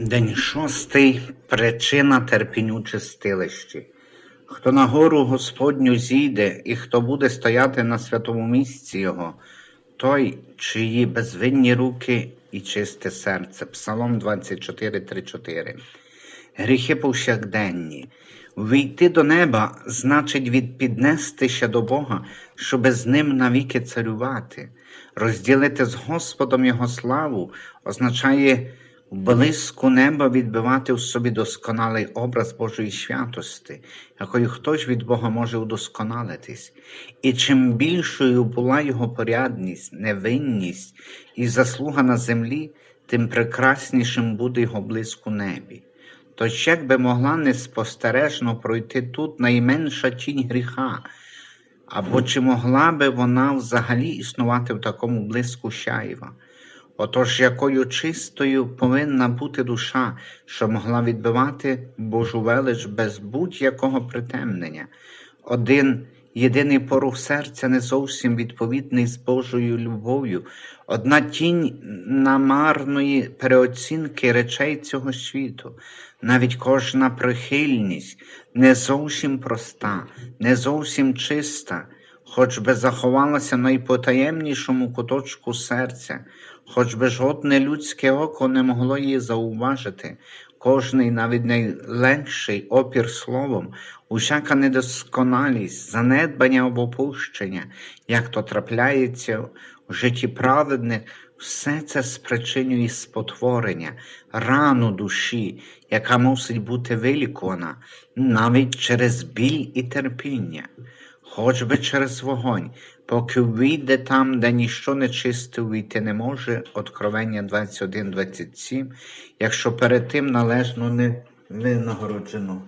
День шостий. Причина терпінню чистилищі. Хто на гору Господню зійде, і хто буде стояти на святому місці Його, той, чиї безвинні руки і чисте серце. Псалом 24, 3, 4. Гріхи повсякденні. Війти до неба значить відпіднестися до Бога, щоби з ним навіки царювати. Розділити з Господом Його славу означає блиску неба відбивати в собі досконалий образ Божої святости, якою хтось від Бога може удосконалитись. І чим більшою була його порядність, невинність і заслуга на землі, тим прекраснішим буде його блиск небі. Тож як би могла неспостережно пройти тут найменша тінь гріха, або чи могла би вона взагалі існувати в такому блиску щаєва? Отож, якою чистою повинна бути душа, що могла відбивати Божу велич без будь-якого притемнення. Один єдиний порух серця не зовсім відповідний з Божою любов'ю, одна тінь намарної переоцінки речей цього світу, навіть кожна прихильність не зовсім проста, не зовсім чиста, хоч би заховалася в найпотаємнішому куточку серця, хоч би жодне людське око не могло її зауважити, кожний навіть найлегший опір словом, усяка недосконалість, занедбання або опущення, як то трапляється в житті праведних, все це спричинює спотворення, рану душі, яка мусить бути вилікувана навіть через біль і терпіння, хоч би через вогонь, поки вийде там, де ніщо нечисте вийти не може, Откровення 21-27, якщо перед тим належно не винагороджено.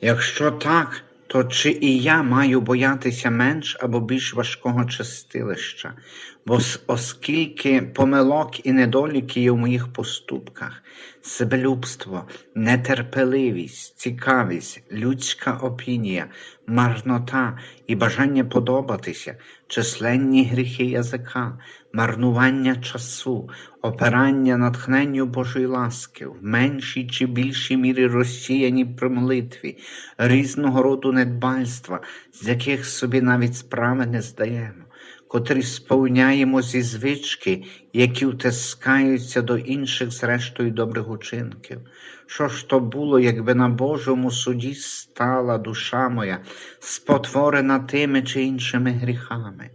Якщо так, то чи і я маю боятися менш або більш важкого с- оскільки помилок і недоліки є в моїх поступках, себелюбство, нетерпеливість, цікавість, людська опінія, марнота і бажання подобатися, численні гріхи язика, марнування часу, опирання натхненню Божої ласки, в меншій чи більшій мірі розсіяні при молитві, різного роду недбальства, з яких собі навіть справи не здаємо, котрі сповняємо зі звички, які втискаються до інших, зрештою, добрих учинків. Що ж то було, якби на Божому суді стала душа моя, спотворена тими чи іншими гріхами?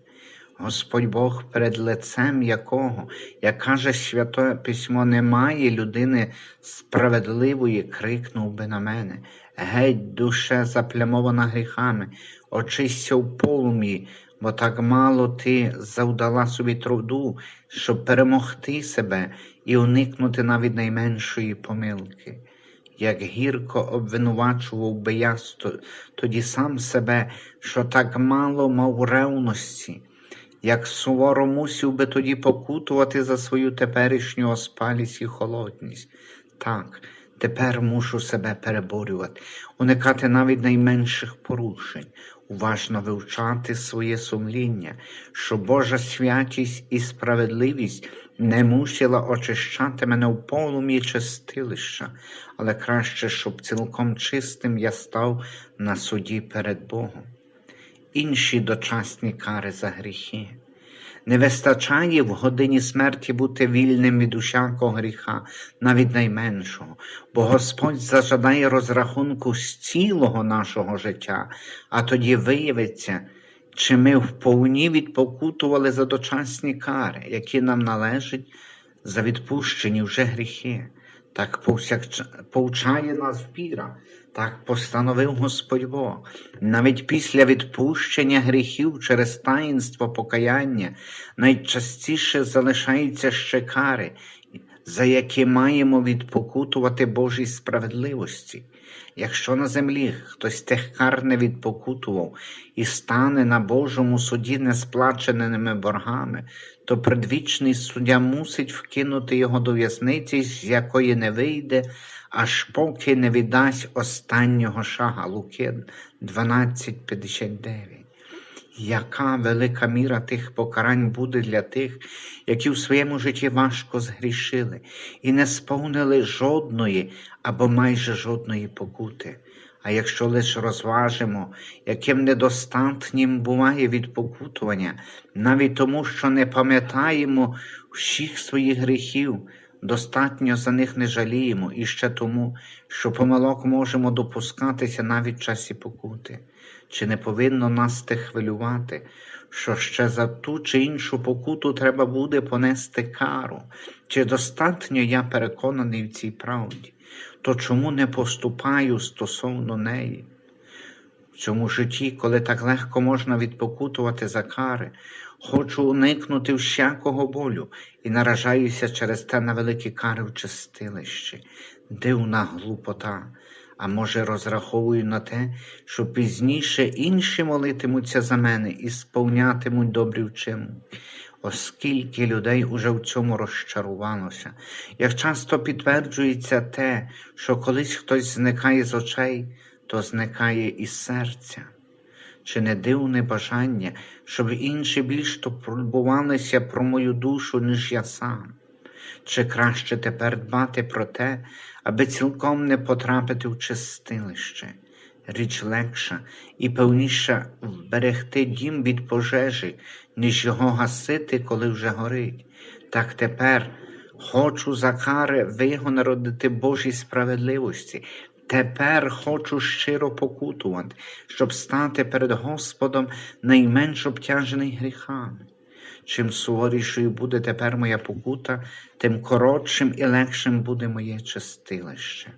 Господь Бог, перед лицем якого, як каже Святе Письмо, немає людини справедливої, крикнув би на мене. Геть, душе, заплямована гріхами, очисься в полум'ї, бо так мало ти завдала собі труду, щоб перемогти себе і уникнути навіть найменшої помилки. Як гірко обвинувачував би я тоді сам себе, що так мало мав ревності, як суворо мусив би тоді покутувати за свою теперішню оспалість і холодність. Так, тепер мушу себе переборювати, уникати навіть найменших порушень, уважно вивчати своє сумління, щоб Божа святість і справедливість не мусила очищати мене в полум'ї чистилища, але краще, щоб цілком чистим я став на суді перед Богом. Інші дочасні кари за гріхи. Не вистачає в годині смерті бути вільним від усякого гріха, навіть найменшого, бо Господь зажадає розрахунку з цілого нашого життя, а тоді виявиться, чи ми вповні відпокутували за дочасні кари, які нам належать за відпущені вже гріхи. Так повчає нас віра, так постановив Господь Бог. Навіть після відпущення гріхів через таїнство покаяння найчастіше залишаються ще кари, за які маємо відпокутувати Божій справедливості. Якщо на землі хтось тих кар не відпокутував і стане на Божому суді несплаченими боргами, то предвічний суддя мусить вкинути його до в'язниці, з якої не вийде, аж поки не віддасть останнього шага Луки 12.59. яка велика міра тих покарань буде для тих, які в своєму житті важко згрішили і не сповнили жодної або майже жодної покути. А якщо лише розважимо, яким недостатнім буває відпокутування, навіть тому, що не пам'ятаємо всіх своїх гріхів, достатньо за них не жаліємо, і ще тому, що помилок можемо допускатися навіть в часі покути. Чи не повинно нас те хвилювати, що ще за ту чи іншу покуту треба буде понести кару? Чи достатньо я переконаний в цій правді? То чому не поступаю стосовно неї? В цьому житті, коли так легко можна відпокутувати за кари, хочу уникнути всякого болю і наражаюся через те на великі кари в чистилищі. Дивна глупота. А може, розраховую на те, що пізніше інші молитимуться за мене і сповнятимуть добрі вчинки. Оскільки людей уже в цьому розчарувалося, як часто підтверджується те, що колись хтось зникає з очей, то зникає із серця. Чи не дивне бажання, щоб інші більш турбувалися про мою душу, ніж я сам? Чи краще тепер дбати про те, аби цілком не потрапити в чистилище? Річ легша і певніша вберегти дім від пожежі, ніж його гасити, коли вже горить. Так тепер хочу за кари вигонородити Божій справедливості. Тепер хочу щиро покутувати, щоб стати перед Господом найменш обтяжений гріхами. Чим суворішою буде тепер моя покута, тим коротшим і легшим буде моє чистилище.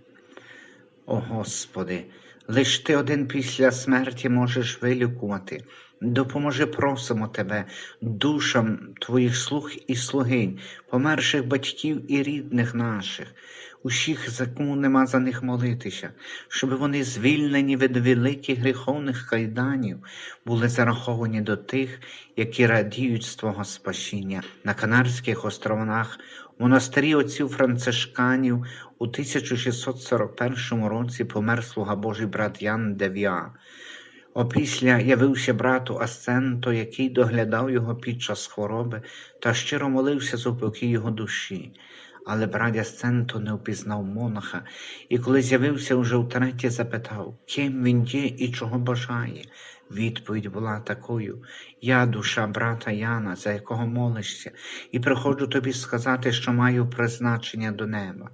О Господи, лиш Ти один після смерті можеш вилікувати. Допоможи, просимо Тебе, душам Твоїх слуг і слугинь, померших батьків і рідних наших, усіх, за кому нема за них молитися, щоб вони, звільнені від великих гріховних кайданів, були зараховані до тих, які радіють з Твого спасіння на Канарських островах, у монастирі отців францишканів у 1641 році помер слуга Божий брат Ян Дев'я. Опісля явився брату Асценто, який доглядав його під час хвороби та щиро молився за упокій його душі. Але брат Асценто не впізнав монаха, і коли з'явився уже втретє, запитав, ким він є і чого бажає. Відповідь була такою: Я душа брата Яна, за якого молишся, і приходжу тобі сказати, що маю призначення до неба.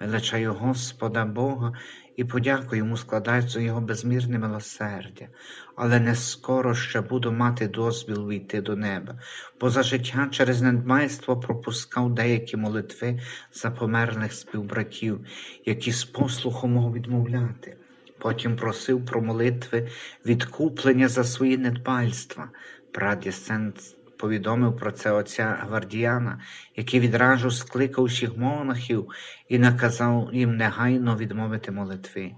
Величаю Господа Бога і подякую йому складаю за його безмірне милосердя, але не скоро ще буду мати дозвіл війти до неба, бо за життя через недбайство пропускав деякі молитви за померлих співбратів, які з послуху мов відмовляти. Потім просив про молитви відкуплення за свої недбальства. Брат Єсен повідомив про це отця Гвардіяна, який відразу скликав усіх монахів і наказав їм негайно відмовити молитви.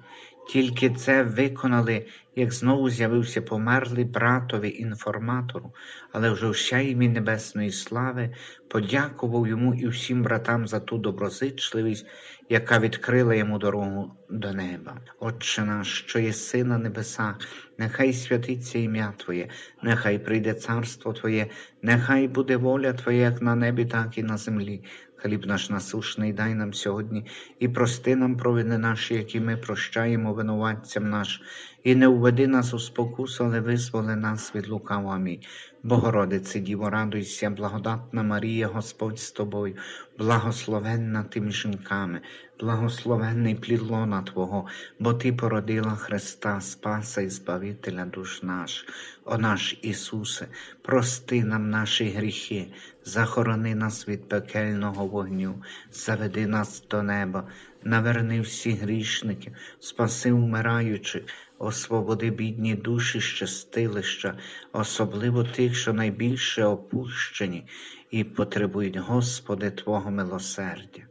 Тільки це виконали, як знову з'явився померлий братові інформатору, але вже в ім'я Небесної слави подякував йому і всім братам за ту доброзичливість, яка відкрила йому дорогу до неба. Отче наш, що єси на небесах, нехай святиться ім'я Твоє, нехай прийде царство Твоє, нехай буде воля Твоя, як на небі, так і на землі. Хліб наш насушний дай нам сьогодні і прости нам провини наші, які ми прощаємо винуватцям наш, і не введи нас у спокусу, але визволи нас від лукавого. Амінь. Богородице, Діво, радуйся, благодатна Марія, Господь з тобою, благословенна ти між жінками, благословенний плід Твого, бо Ти породила Христа, Спаса і Збавителя душ наш. О наш Ісусе, прости нам наші гріхи, захорони нас від пекельного вогню, заведи нас до неба, наверни всі грішники, спаси вмираючих, освободи бідні душі щастилища, особливо тих, що найбільше опущені і потребують, Господи, Твого милосердя.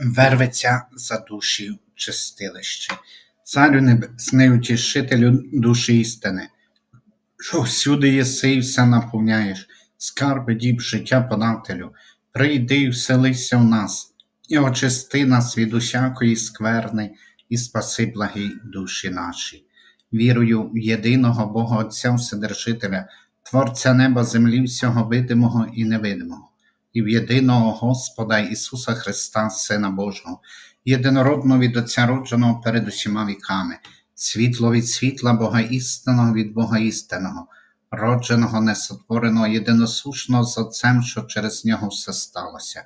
Верветься за душі чистилище. Царю небесний утішителю душі істини, що всюди єси і все наповняєш, скарби діб життя подателю, прийди і вселися в нас, і очисти нас від усякої скверни, і спаси благі душі наші. Вірую в єдиного Бога Отця Вседержителя, Творця неба, землі, всього видимого і невидимого, і в єдиного Господа Ісуса Христа, Сина Божого, єдинородного від Отця родженого перед усіма віками, світло від світла Бога істинного від Бога істинного, родженого, несотвореного, єдиносушного з Отцем, що через нього все сталося.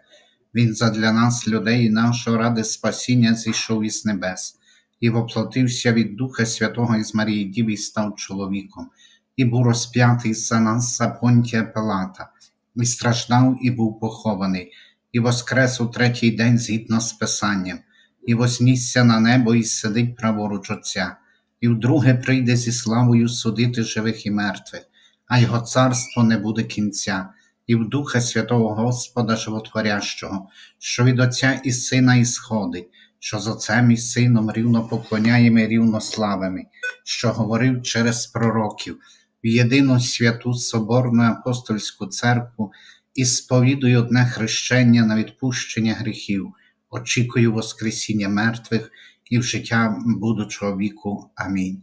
Він задля нас, людей, і нашого ради спасіння зійшов із небес, і воплотився від Духа Святого із Марії Діви і став чоловіком, і був розп'ятий за нас за Понтія Пилата, і страждав, і був похований, і воскрес у третій день згідно з Писанням, і вознісся на небо, і сидить праворуч Отця, і вдруге прийде зі славою судити живих і мертвих, а його царство не буде кінця, і в Духа Святого Господа Животворящого, що від Отця і Сина ісходить, що з Отцем і Сином рівно поклоняємо і рівно славимо, що говорив через пророків, в єдину святу Соборну апостольську церкву і сповідую одне хрещення на відпущення гріхів, очікую Воскресіння мертвих і в життя будучого віку. Амінь.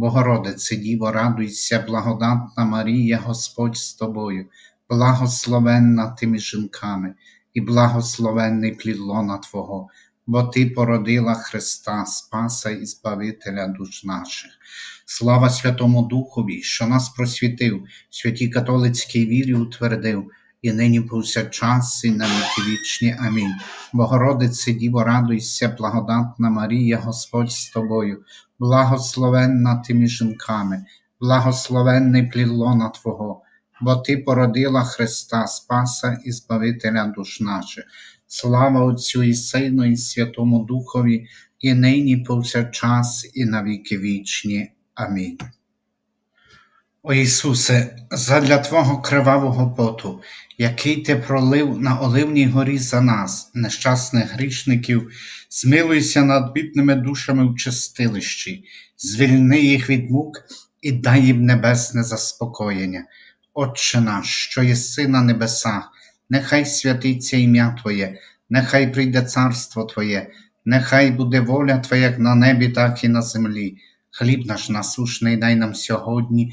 Богородице Діво, радуйся, благодатна Марія, Господь з тобою, благословенна ти між жінками, і благословенний плід лона Твого, бо Ти породила Христа, Спаса і Збавителя душ наших. Слава Святому Духові, що нас просвітив, святій католицькій вірі утвердив, і нині повсякчас, і на віки вічні. Амінь. Богородице Діво, радуйся, благодатна Марія, Господь з тобою, благословенна ти між жінками, благословенний плід лона Твого, бо Ти породила Христа, Спаса і Збавителя душ наших. Слава Отцю і Сину, і Святому Духові, і нині повсякчас, і на віки вічні. Амінь. О Ісусе, задля Твого кривавого поту, який Ти пролив на Оливній горі за нас, нещасних грішників, змилуйся над бідними душами в чистилищі, звільни їх від мук і дай їм небесне заспокоєння. Отче наш, що єси на небесах, нехай святиться ім'я Твоє, нехай прийде царство Твоє, нехай буде воля Твоя як на небі, так і на землі. Хліб наш насушний дай нам сьогодні,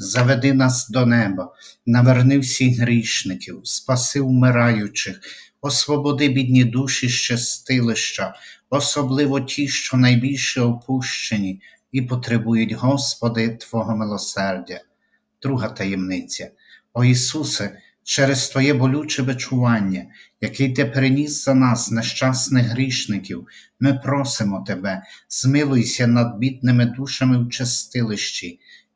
заведи нас до неба, наверни всіх грішників, спаси вмираючих, освободи бідні душі з чистилища, особливо ті, що найбільше опущені і потребують, Господи, Твого милосердя. Друга таємниця. О Ісусе, через Твоє болюче бичування, який Ти переніс за нас, нещасних грішників, ми просимо Тебе, змилуйся над бідними душами в чистилищі,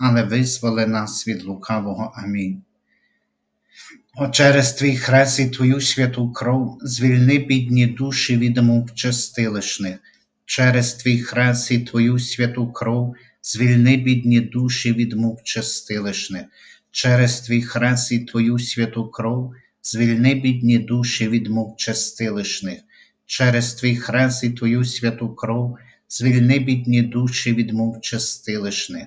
але визволи нас від лукавого. Амінь. О, через твій хрест і твою святу кров звільни бідні душі від мук чистилищних. Через твій хрест і твою святу кров звільни бідні душі від мук чистилищних. Через твій хрест і твою святу кров звільни бідні душі від мук чистилищних. Через твій хрест і твою святу кров звільни бідні душі від мук чистилищних.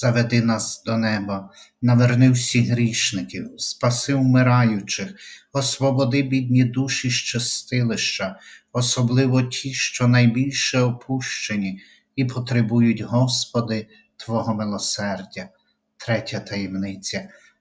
заведи нас до неба, наверни всіх грішників, спаси вмираючих, освободи бідні душі з чистилища, особливо ті, що найбільше опущені і потребують, Господи, Твого милосердя. Третя таємниця.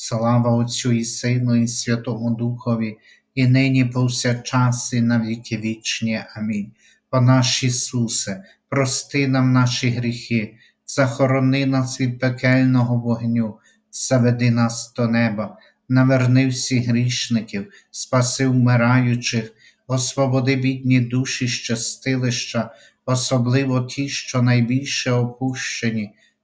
Слава Отцю і Сину, і Святому Духові, і нині повсякчас, і на віки вічні. Амінь. О наш Ісусе, прости нам наші гріхи, захорони нас від пекельного вогню, заведи нас до неба, наверни всіх грішників, спаси вмираючих, освободи бідні душі щастилища, особливо ті, що найбільше опущені